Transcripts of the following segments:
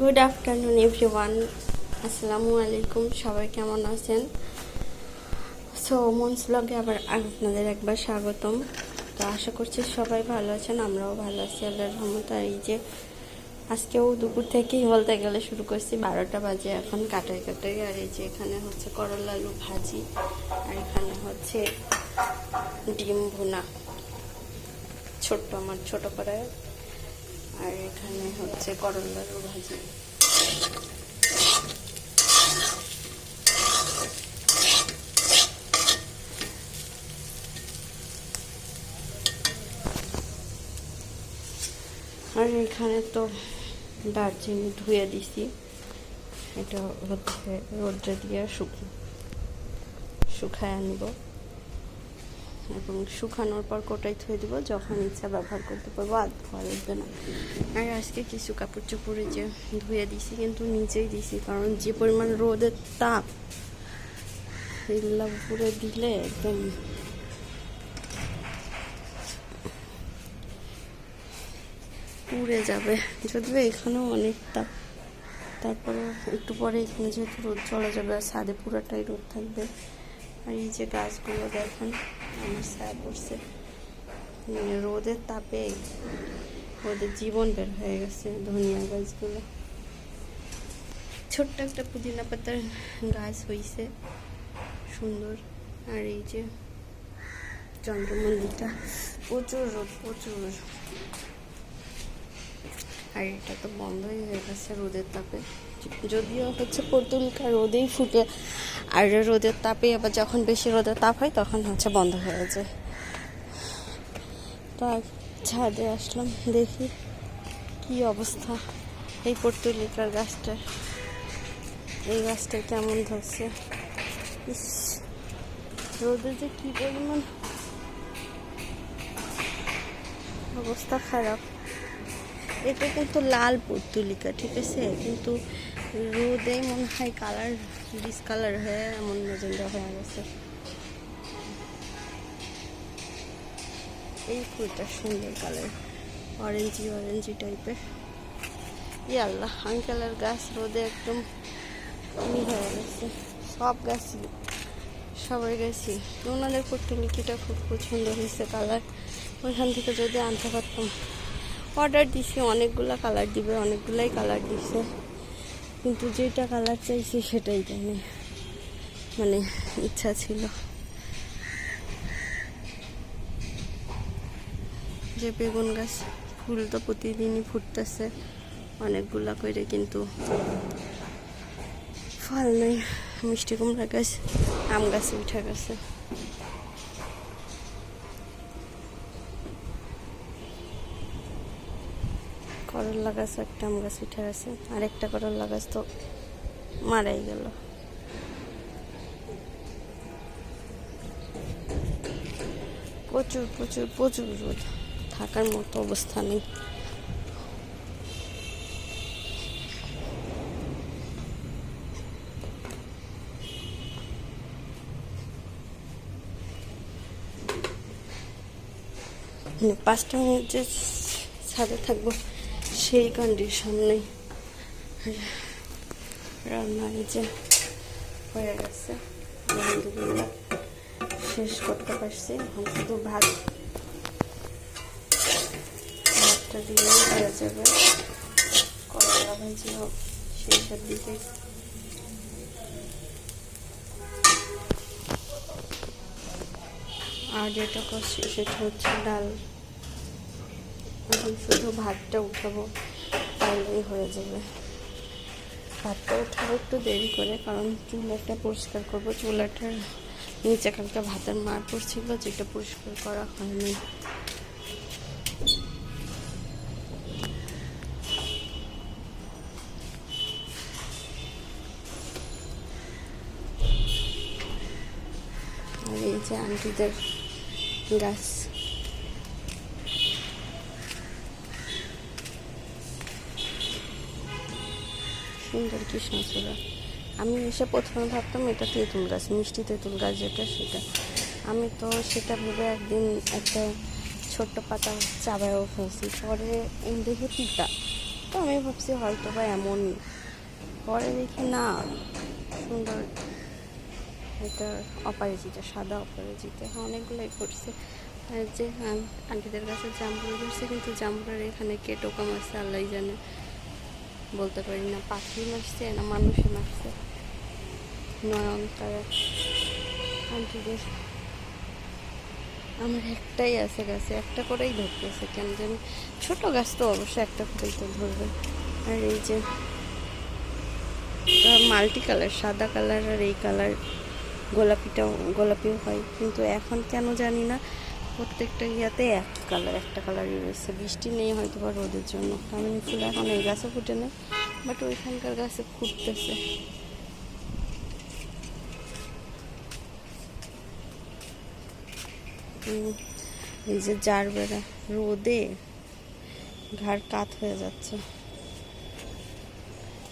Good afternoon everyone আসসালামু আলাইকুম সবাই কেমন আছেন? সো মনস ব্লগে আবার আপনাদের একবার স্বাগতম। তো আশা করছি সবাই ভালো আছেন, আমরাও ভালো আছি, আল্লাহর রহমত। আর এই যে আজকেও দুপুর থেকেই বলতে গেলে শুরু করছি, বারোটা বাজে এখন কাটাই কাটাই আর এই যে এখানে হচ্ছে করলা আলু ভাজি, আর এখানে হচ্ছে ডিম ভুনা। ছোট্ট আমার ছোট করে আর এখানে হচ্ছে করলার ভাজি। আর এখানে তো দারচিনি ধুয়ে দিছি। এটা হচ্ছে রোদ্রে দিয়ে শুকনো শুকায় আনব এবং শুকানোর পর কোটাই থুয়ে দিব যখন ইচ্ছা ব্যবহার করতে পারব, আর ধোয়া লাগবে না। আর আজকে কিছু কাপড় চোপড়ে যে ধুয়ে দিছি কিন্তু নিচেই দিছি কারণ যে পরিমাণ রোদের তাপ, এগুলো উপরে দিলে একদম পুড়ে যাবে। যদিও এখানেও অনেক তাপ, তারপরে একটু পরে এখানে যেহেতু রোদ চলে যাবে, আর ছাদে পুরোটাই রোদ থাকবে। আর এই যে গাছগুলো দেখেন আমার পড়ছে মানে রোদের তাপে ওদের জীবন বের হয়ে গেছে ধনিয়া গাছগুলো। ছোট্ট একটা পুদিনা পাতার গাছ হইছে, সুন্দর। আর এই যে চন্দ্রমন্দিরটা প্রচুর রোদ, প্রচুর। আর এটা তো বন্ধই হয়ে গেছে রোদের তাপে। যদিও হচ্ছে পর্তুলিকা রোদেই ফুটে। আর রোদের তাপে আবার যখন বেশি রোদের তাপ হয়, তখন হচ্ছে বন্ধ হয়ে যায়। তো ছাদে আসলাম, দেখি কি অবস্থা এই পর্তুলিকার গাছটা এই গাছটা কেমন ধরছে? ইস, রোদে যে কি পরিমাণ অবস্থা খারাপ। এটা কিন্তু লাল পর্তুলিকা, ঠিক আছে? কিন্তু রোদে মনে হয় কালার ডিসকালার হয়ে এমন মেজেন্ডা হয়ে গেছে। এই ফুলটা সুন্দর কালার অরেঞ্জি অরেঞ্জি টাইপের ই আল্লাহ আঙ্কেলের গাছ রোদে একদম ই হয়ে গেছে। সব গাছ সবাই গেছি ওনাদের পর্তুলিকিটা খুব পছন্দ হয়েছে কালার। ওইখান থেকে যদি আনতে পারতাম। অর্ডার দিছি, অনেকগুলো কালার দিবে, অনেকগুলাই কালার দিছে। কিন্তু যেটা কালার চাইছি সেটাই দেয়নি মানে ইচ্ছা ছিল। যে বেগুন গাছ, ফুল তো প্রতিদিনই ফুটতেছে, অনেকগুলা করে কিন্তু ফল নেই। মিষ্টি কুমড়া গাছ, আম গাছে উঠে গেছে। করল্লা গাছ একটা আম গাছ উঠে গেছে, আর একটা করল্লা গাছ তো মারাই গেল। প্রচুর প্রচুর প্রচুর রোদ, থাকার মতো অবস্থা নেই। মানে পাঁচটা মিনিট যে ছাদে থাকব সেই কন্ডিশন নেই। রান্না এই যে হয়ে গেছে। শেষ করতে পারছি। এখন শুধু ভাত, ভাতটা দিলেই হয়ে যাবে। করলা ভাজিও শেষের দিকে। আর যেটা করছি সেটা হচ্ছে ডাল। এখন শুধু ভাতটা উঠাবো, তাহলেই হয়ে যাবে। ভাতটা উঠাবো একটু দেরি করে, কারণ চুলাটা পরিষ্কার করব। চুলাটার নিচে কালকে ভাতের মার পড়ছিল, যেটা পরিষ্কার করা হয়নি। আর এই যে আন্টিদের গাছ সুন্দর কৃষ্ণ কৃষ্ণচূড়া আমি এসে প্রথমে ভাবতাম, এটা তেঁতুল গাছ, মিষ্টি তেঁতুল গাছ যেটা সেটা। আমি তো সেটা ভেবে একদিন একটা ছোট্ট পাতা চাবায়ও ফেলছি। পরে দেখে তিতা। তো আমি ভাবছি হয়তো বা এমনই পরে দেখি না, সুন্দর এটা অপরাজিতা, সাদা অপরাজিতা। অনেকগুলোই করছে যে আন- আন্টিদের কাছে জাম্বুরা ধরছে, কিন্তু জাম্বুরার এখানে কে টোকা মারছে আল্লাহ জানে। বলতে পারি না পাখি মারছে না মানুষে মারছে নয়ন তারা আমার একটাই আছে গাছে, একটা করেই ধরতেছে, কেন জানি? ছোটো গাছ তো অবশ্যই একটা করেই তো ধরবে। আর এই যে মাল্টি কালার, সাদা কালার আর এই কালার, গোলাপিটাও, গোলাপিও হয়। কিন্তু এখন কেন জানি না প্রত্যেকটা ইয়াতে এক কালার, একটা কালারই রয়েছে বৃষ্টি নেই হয়তো বা রোদের জন্য। কামিনী ফুল এখন এই গাছে ফুটে নেই বাট ওইখানকার গাছে ফুটতেছে। এই যে জার বেড়া, রোদে ঘাড় কাত হয়ে যাচ্ছে।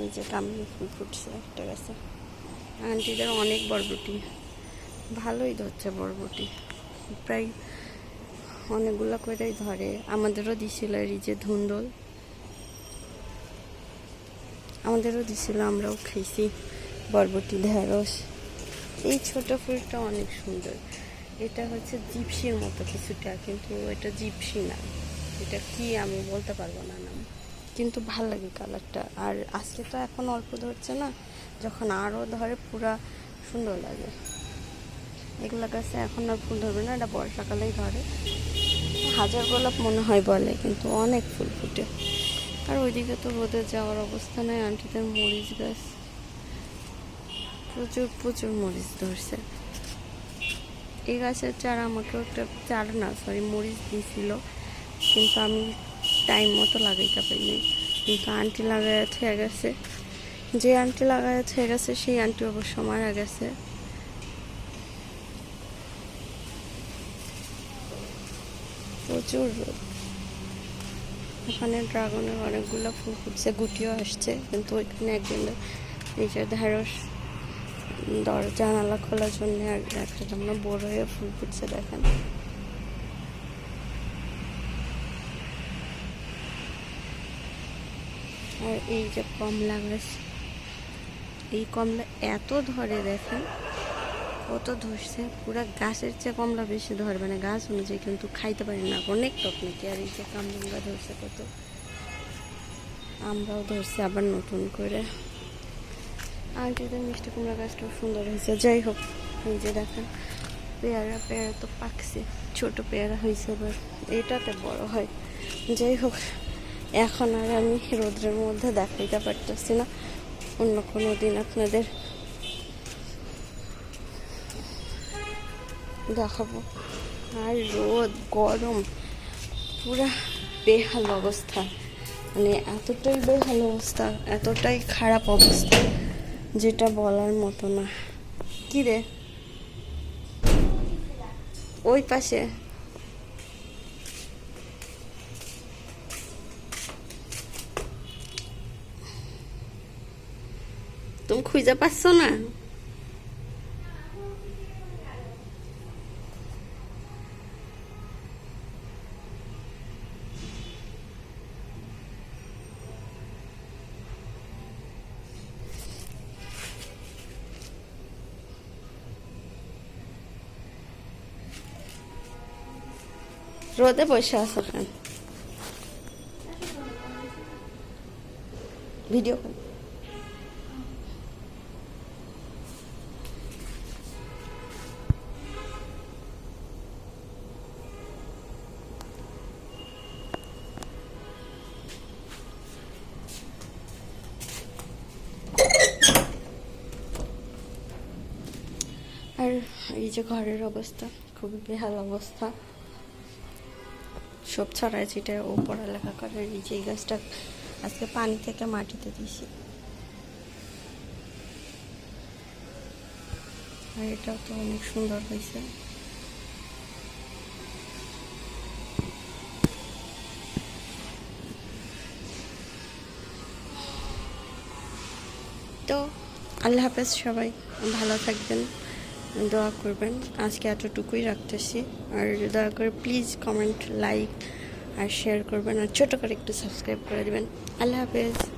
এই যে কামিনী ফুল ফুটছে একটা গাছে। আন্টিদের অনেক বরবটি। ভালোই ধরছে বরবটি। প্রায় অনেকগুলো করেই ধরে। আমাদেরও দিছিল এই যে ধুন্দল। আমাদেরও দিছিল, আমরাও খাইছি। বরবটি, ঢেঁড়স। এই ছোট ফুলটা অনেক সুন্দর। এটা হচ্ছে জিপসির মতো কিছুটা, কিন্তু এটা জিপসি না। এটা কি আমি বলতে পারব না নাম। কিন্তু ভালো লাগে কালারটা। আর আজকে তো এখন অল্প ধরছে না, যখন আরও ধরে পুরা সুন্দর লাগে। এগুলো গাছে এখন আর ফুল ধরবে না, এটা বর্ষাকালেই ধরে। হাজার গোলাপ মনে হয় বলে, কিন্তু অনেক ফুল ফুটে। আর ওইদিকে তো রোদে যাওয়ার অবস্থা নেই, আন্টিদের মরিচ গাছ। প্রচুর প্রচুর মরিচ ধরছে। এই গাছের চারা আমাকেও একটা চারা না সরি মরিচ দিয়েছিল কিন্তু আমি টাইম মতো লাগাইতে পারিনি। কিন্তু আন্টি লাগাই থেকে গেছে। যে আন্টি লাগাই থেকে গেছে, সেই আন্টি অবশ্য মারা গেছে। প্রচুর রোদ। ওখানে ড্রাগনের অনেকগুলো ফুল ফুটছে, গুটিও আসছে, কিন্তু ওইখানে একজন নিজের ঢেঁড়স দর, জানালা খোলার জন্য আর একটা আমরা বড় হয়ে ফুল ফুটছে দেখেন। আর এই যে কমলা গাছ, এই কমলা এত ধরে দেখেন কত ধরছে? পুরো গাছের চেয়ে কমলা বেশি ধরে মানে গাছ অনুযায়ী কিন্তু খাইতে পারি না। অনেক টক নাকি, আর এই যে কামরাঙ্গা ধরছে কত। আমরাও ধরছি আবার নতুন করে। আন্টিদের মিষ্টি কুমড়া গাছটাও সুন্দর হয়েছে। যাই হোক, এই যে দেখেন, পেয়ারা পেয়ারা তো পাকছে। ছোট পেয়ারা হয়েছে এবার এটাতে বড় হয়। যাই হোক, এখন আর আমি রোদ্রের মধ্যে দেখাইতে পারতেছি না। অন্য কোনো দিন আপনাদের দেখাবো। আর রোদ, গরম, পুরা বেহাল অবস্থা। মানে এতটাই বেহাল অবস্থা, এতটাই খারাপ অবস্থা, যেটা বলার মতো না। কি রে? ওই পাশে। তুমি খুঁজে পাচ্ছ না? রোদে বসে আছো কেন ভিডিও কল আর এই যে ঘরের অবস্থা খুবই বেহাল অবস্থা সব ছড়ায় ছিটায় ও পড়ালেখা করে যে এই গাছটা আজকে পানি থেকে মাটিতে দিছি। আর এটাও তো অনেক সুন্দর হয়েছে। তো আল্লাহ হাফেজ সবাই, ভালো থাকবেন। দোয়া করবেন। আজকে এতটুকুই রাখতেছি। আর দয়া করে প্লিজ কমেন্ট লাইক আর শেয়ার করবেন। আর ছোটো করে একটু সাবস্ক্রাইব করে দেবেন। আল্লাহ হাফেজ।